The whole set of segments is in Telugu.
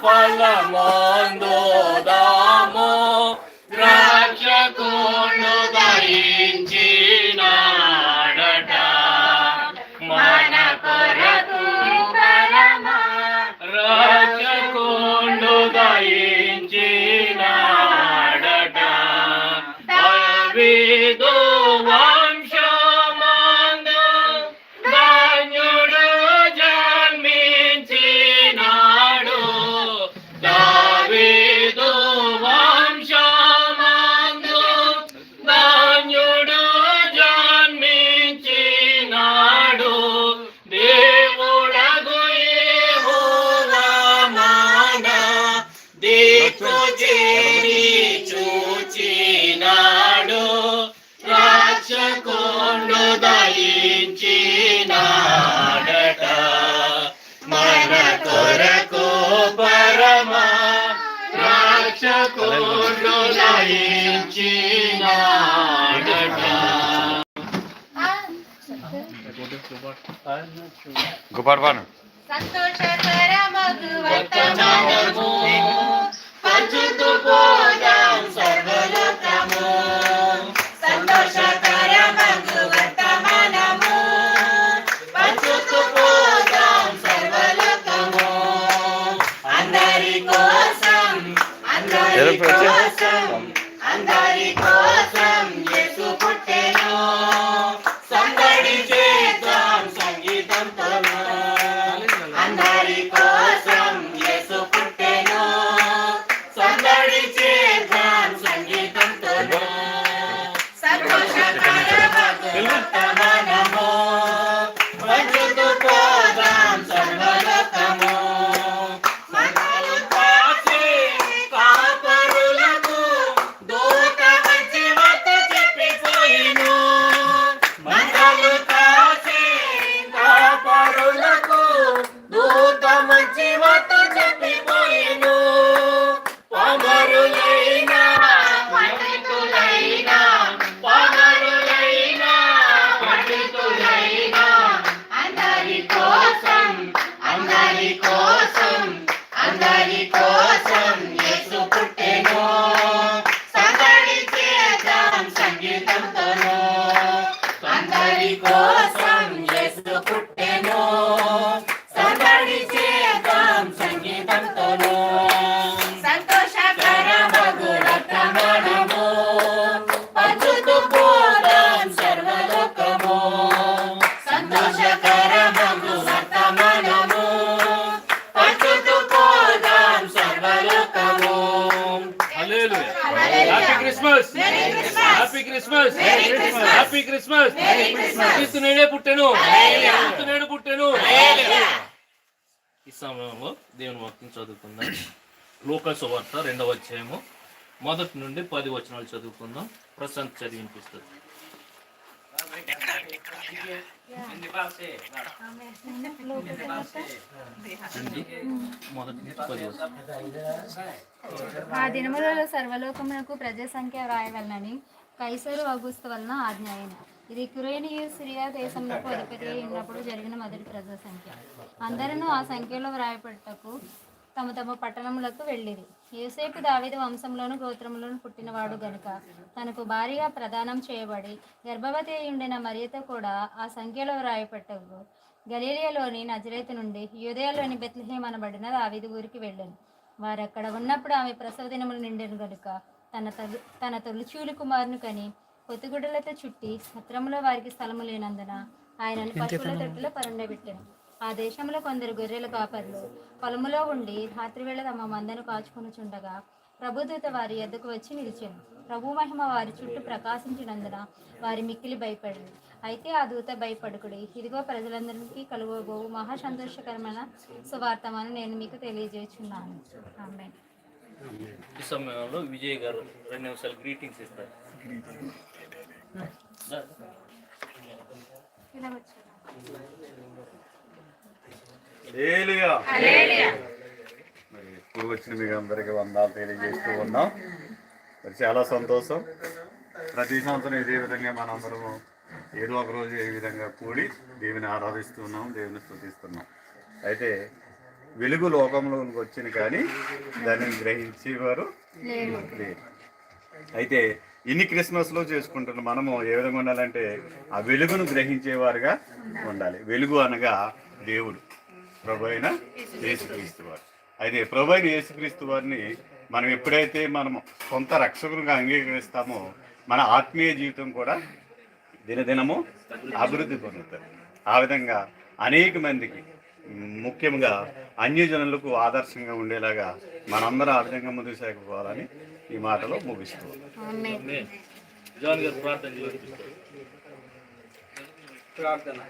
欢乐多 రక్షకుండు దయించినాడట గుపాడు సంతోషకరమగు వర్తమానము అందరి ఎరుపు క్రిస్మస్. హ్యాపీ క్రిస్మస్ క్రీస్తు నేడే పుట్టెను. క్రీస్తు నేడు పుట్టెను. ఈ సమయంలో దేవుని వాక్యం చదువుకుందాం. లోక సువార్త రెండవ అధ్యాయము. మొదటి నుండి పది వచనాలు చదువుకుందాం. ప్రశాంత్ చదివినిపిస్తుంది వచనాలు ఆ దినములలో సర్వలోకమునకు ప్రజా సంఖ్య వ్రాయవలనని కైసరు అగుస్తు వలన ఆజ్ఞ అయిన ఇది కురేనియు సిరియా దేశంలో అధిపతి అయినప్పుడు ఉన్నప్పుడు జరిగిన మొదటి ప్రజా సంఖ్య. అందరూ ఆ సంఖ్యలో వ్రాయపడటకు తమ తమ పట్టణములకు వెళ్ళిరి. యూసేపు దావిద వంశంలోను గోత్రంలోను పుట్టినవాడు గనుక తనకు భారీగా ప్రదానం చేయబడి గర్భవతి ఉండిన మరియత కూడా ఆ సంఖ్యలో వ్రాయపట్టకు గలీలియాలోని నజరేతు నుండి యూదయలోని బెత్లహేమ్ అనబడిన దావిది ఊరికి వెళ్ళాను. వారు అక్కడ ఉన్నప్పుడు ఆమె ప్రసవ దినములు నిండెను గనుక తన తలు తన తొలిచూలి కుమారుని కని పొత్తుగుడ్డలతో చుట్టి సత్రములో వారికి స్థలము లేనందున ఆయనను పశువుల తొట్టిలో పరుండబెట్టాను. ఆ దేశంలో కొందరు గొర్రెల కాపర్లు పొలములో ఉండి రాత్రివేళ తమ మందను కాచుకొనుచుండగా ప్రభుదూత వారి ఎద్దకు వచ్చి నిలిచాను. ప్రభు మహిమ వారి చుట్టూ ప్రకాశించినందున వారి మిక్కిలి భయపడి అయితే ఆ దూత భయపడుకుడి ఇదిగో ప్రజలందరికీ కలుగబో మహా సంతోషకరమైన సువార్తమని నేను మీకు తెలియజేస్తున్నాను. ఆమె ఈ సమయంలో విజయ్ గారు రెండు నిమిషాలు గ్రీటింగ్స్ ఇస్తారు. మరి ఇప్పుడు వచ్చిన మీకు అందరికీ వందాలు తెలియజేస్తూ ఉన్నాం. మరి చాలా సంతోషం. ప్రతి సంవత్సరం ఇదే విధంగా మనందరము ఏదో ఒక రోజు ఏ విధంగా కూడి దేవుని ఆరాధిస్తున్నాం దేవుని స్థుతిస్తున్నాం. అయితే వెలుగు లోకంలోకి వచ్చింది కానీ దానిని గ్రహించేవారు అయితే ఇన్ని క్రిస్మస్లో చేసుకుంటున్న మనము ఏ విధంగా ఉండాలంటే ఆ వెలుగును గ్రహించేవారుగా ఉండాలి. వెలుగు అనగా దేవుడు ప్రభు అయిన యేసుక్రీస్తు వారు. అయితే ప్రభు అయిన యేసుక్రీస్తు వారిని మనం ఎప్పుడైతే మనం సొంత రక్షకులుగా అంగీకరిస్తామో మన ఆత్మీయ జీవితం కూడా దినదినము అభివృద్ధి పొందుతారు ఆ విధంగా అనేక మందికి ముఖ్యంగా అన్యజనులకు ఆదర్శంగా ఉండేలాగా మనందరం ఆ విధంగా ముందుకు సాగిపోవాలని ఈ మాటలో ముగిస్తూ ప్రార్థన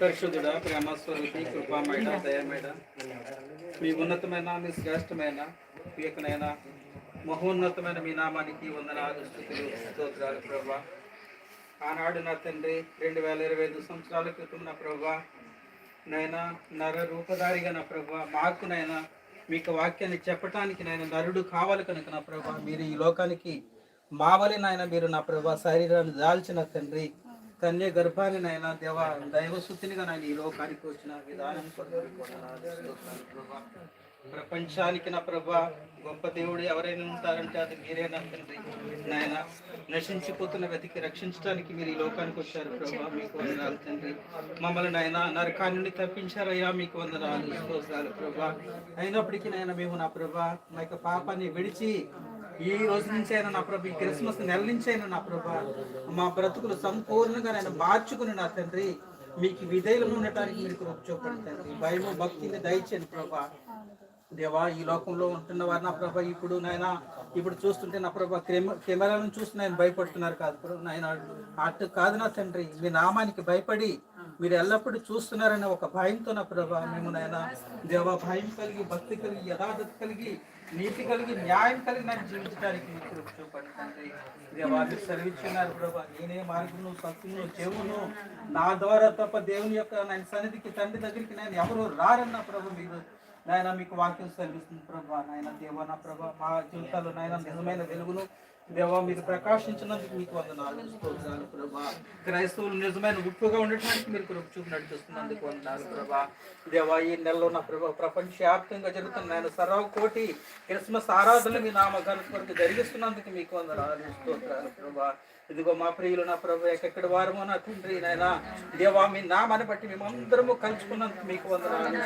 పరిశుద్ధుడ ప్రేమ స్వరూపి కృపామైన దయమైన మీ ఉన్నతమైన మీ శ్రేష్టమైన పీకనైన మహోన్నతమైన మీ నామానికి వందనాలు స్థుతులు స్తోత్రాలు ప్రభా. ఆనాడు నా తండ్రి రెండు వేల ఇరవై ఐదు సంవత్సరాల క్రితం నా ప్రభా నైనా నర రూపధారిగా నా ప్రభా మాకు నైనా మీకు వాక్యాన్ని చెప్పటానికి నాయన నరుడు కావాలి కనుక నా ప్రభా మీరు ఈ లోకానికి మావలి నాయన మీరు నా ప్రభా శరీరాన్ని దాల్చిన తండ్రి కన్య గర్భాన్ని నాయన దేవ దైవశుద్ధినిగా నాయన ఈ లోకానికి వచ్చిన విధానం ప్రభా. ప్రపంచానికి నా ప్రభా గొప్ప దేవుడు ఎవరైనా ఉంటారంటే అది మీరేనా తండ్రి. నాయన నశించిపోతున్న వెతికి రక్షించడానికి మీరు ఈ లోకానికి వచ్చారు ప్రభా మీకు వందనాలు తండ్రి. మమ్మల్ని నాయన నరకాన్ని నుండి తప్పించారయ్యా మీకు వందనాలు స్తోత్రాలు ప్రభా. అయినప్పటికీ నాయన మేము నా ప్రభా మా యొక్క పాపాన్ని విడిచి ఈ రోజు నుంచి అయినా నా ప్రభా ఈ క్రిస్మస్ నెల నుంచి అయినా నా ప్రభా మా బ్రతుకులు సంపూర్ణంగా నేను మార్చుకుని నా తండ్రి మీకు విధేయులు ఉండటానికి మీరు కృప చూపండి తండ్రి. భయము భక్తిని దయచేయండి ప్రభా. దేవా ఈ లోకంలో ఉంటున్న వారు నా ప్రభా ఇప్పుడు నాయన ఇప్పుడు చూస్తుంటే నా ప్రభా కెమెరాలను చూసి నేను భయపడుతున్నారు కాదు. ప్రభు నాయన అటు కాదు నా తండ్రి మీ నామానికి భయపడి మీరు ఎల్లప్పుడూ చూస్తున్నారనే ఒక భయంతో నా ప్రభా మేము నాయన దేవా భయం కలిగి భక్తి కలిగి యథార్థత కలిగి నీతి కలిగి న్యాయం కలిగి నాకు జీవించడానికి మీకు చూపండి తండ్రి. దేవా మీరు సెలవిచ్చున్నారు ప్రభా నేనే మార్గము సత్యమును చెవును నా ద్వారా తప్ప దేవుని యొక్క నేను సన్నిధికి తండ్రి దగ్గరికి నేను ఎవరు రారన్న ప్రభు మీరు నాయన మీకు వాక్యం కనిపిస్తుంది ప్రభా. నాయన దేవ నా ప్రభా మా జీవితాల్లో నాయన నిజమైన వెలుగును దేవా మీరు ప్రకాశించినందుకు మీకు వందనాలు. స్తోత్రాలు ప్రభా. క్రైస్తవులు నిజమైన ఉప్పుగా ఉండటానికి మీరు కృప చూపు నడిపిస్తున్నందుకు వందనాలు ప్రభా. దేవా ఈ నెలలో నా ప్రభా ప్రపంచవ్యాప్తంగా జరుగుతున్న నేను సర్వ కోటి క్రిస్మస్ ఆరాధనలు మీ నామగారి కొరకు జరిగిస్తున్నందుకు మీకు వందనాలు. స్తోత్రాలు ప్రభా. ఇదిగో మా ప్రియులు నా ప్రభు ఎక్కడి వారమో నా తండ్రి నాయన దేవా మీ నామాన్ని బట్టి మేమందరము కలుసుకున్నందుకు మీకు వందనాలు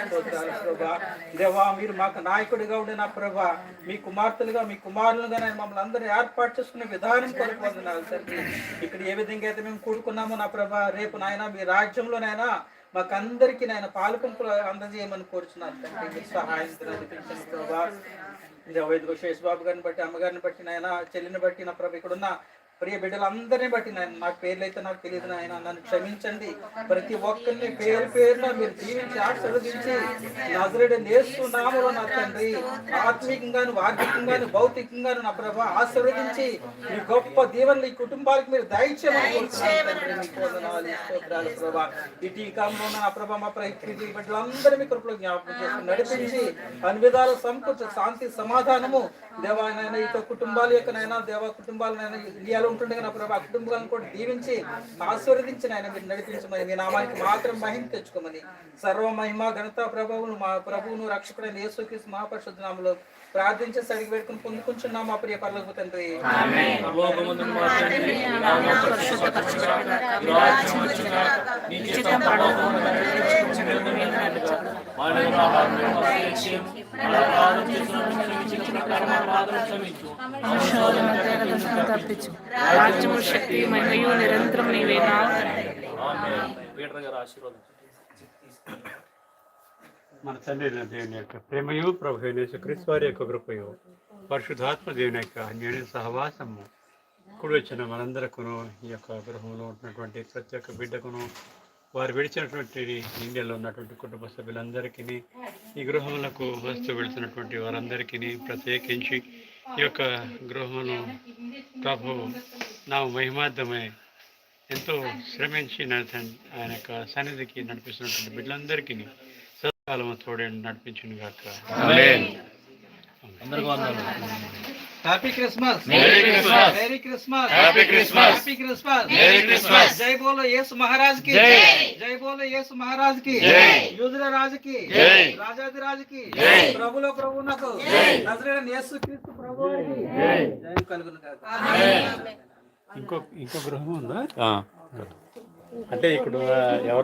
ప్రభా. దేవా మీరు మాకు నాయకుడిగా ఉండే నా ప్రభా మీ కుమార్తెలుగా మీ కుమారులుగా నేను మమ్మల్ని అందరూ ఏర్పాటు చేసుకునే విధానం కొరకు వందనాలు తండ్రి. ఇక్కడ ఏ విధంగా అయితే మేము కూడుకున్నామో నా ప్రభా రేపు నాయన మీ రాజ్యంలోనైనా మాకందరికి నాయన పాలకంపులు అందజేయమని కోరుచున్నాను తండ్రి. మీరు సహాయం ప్రభా. ఇదిగో శేష్ బాబు గారిని బట్టి అమ్మగారిని బట్టి నాయన చెల్లిని బట్టి నా ప్రభు ఇక్కడున్న ప్రియ బిడ్డలందరినీ బట్టి నాకు పేర్లు అయితే నాకు తెలియదు నాయన నన్ను క్షమించండి. ప్రతి ఒక్కరిని పేరు పేరున మీరు జీవించి ఆశీర్వదించి నజరుడు నేస్తున్నాములో నా తండ్రి. ఆత్మీకంగాను ఆర్థికంగాను భౌతికంగాను నా ప్రభా ఆశీర్వదించి మీ గొప్ప దీవెనలు ఈ కుటుంబాలకు మీరు దయచేయమని ప్రభా ఈ టీకాంలో నా ప్రభా మా ప్రతి బిడ్డలందరూ మీ కృపలో జ్ఞాపకం చేసుకుని నడిపించి అన్ని విధాల సంకృత శాంతి సమాధానము దేవా నాయన ఈ యొక్క కుటుంబాల యొక్క నాయన దేవా కుటుంబాల నాయన ఇండియాలో ఉంటుండగా నా ప్రభా ఆ కుటుంబాలను కూడా దీవించి ఆశీర్వదించి నాయన మీరు నడిపించమని మీ నామానికి మాత్రం మహిమ తెచ్చుకోమని సర్వ మహిమ ఘనత ప్రభువును మా ప్రభువును రక్షకుడైన యేసుక్రీస్తు మహాపరిశుద్ధ నామములో ప్రార్థించి సడిగి పెట్టుకుని పొందుకుంటున్నాం మా ప్రియ పర్లకు తండ్రి. తప్పించు రాజ్యము శక్తి మహిమయు నిరంతరం నీవేనా మన తండ్రి దేవుని యొక్క ప్రేమయు ప్రభు అయిన వారి యొక్క కృపయు పరిశుద్ధాత్మ దేవుని యొక్క అన్యోన్య సహవాసము కుడి వచ్చిన మనందరకును ఈ యొక్క గృహంలో ఉన్నటువంటి ప్రతి ఒక్క బిడ్డకును వారు విడిచినటువంటి ఇండియాలో ఉన్నటువంటి కుటుంబ సభ్యులందరికీ ఈ గృహములకు వస్తూ వెళుతున్నటువంటి వారందరికీ ప్రత్యేకించి ఈ యొక్క గృహమును ప్రభు నా మహిమార్థమై ఎంతో శ్రమించి ఆయన యొక్క సన్నిధికి నడిపిస్తున్నటువంటి బిడ్డలందరికీ సకాలం తోడే నడిపించును గాక అందరికీ happy Christmas Merry Christmas. Merry Christmas Happy Christmas. Happy Christmas Merry Christmas. జై బోలో యేసు మహారాజ్కి జై. జై బోలో యేసు మహారాజ్కి జై. యూదుల రాజు కి జై. రాజాది రాజు కి జై. ప్రభులో ప్రభునకు నజరేయుడైన యేసు క్రీస్తు ప్రభువుకి జయం కలుగును గాక. ఇంకో ఇంకో గృహం ఉందా? ఆ. అంటే ఇక్కడ ఎవరు